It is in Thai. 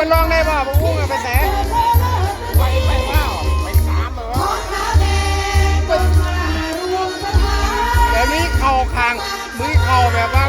มันร้องได้ป่ะผักบุ้งอะกรแสไปไปเปไปสามเหรอเดี๋ยวนี้เข่าคางมือเข่าแบบว่า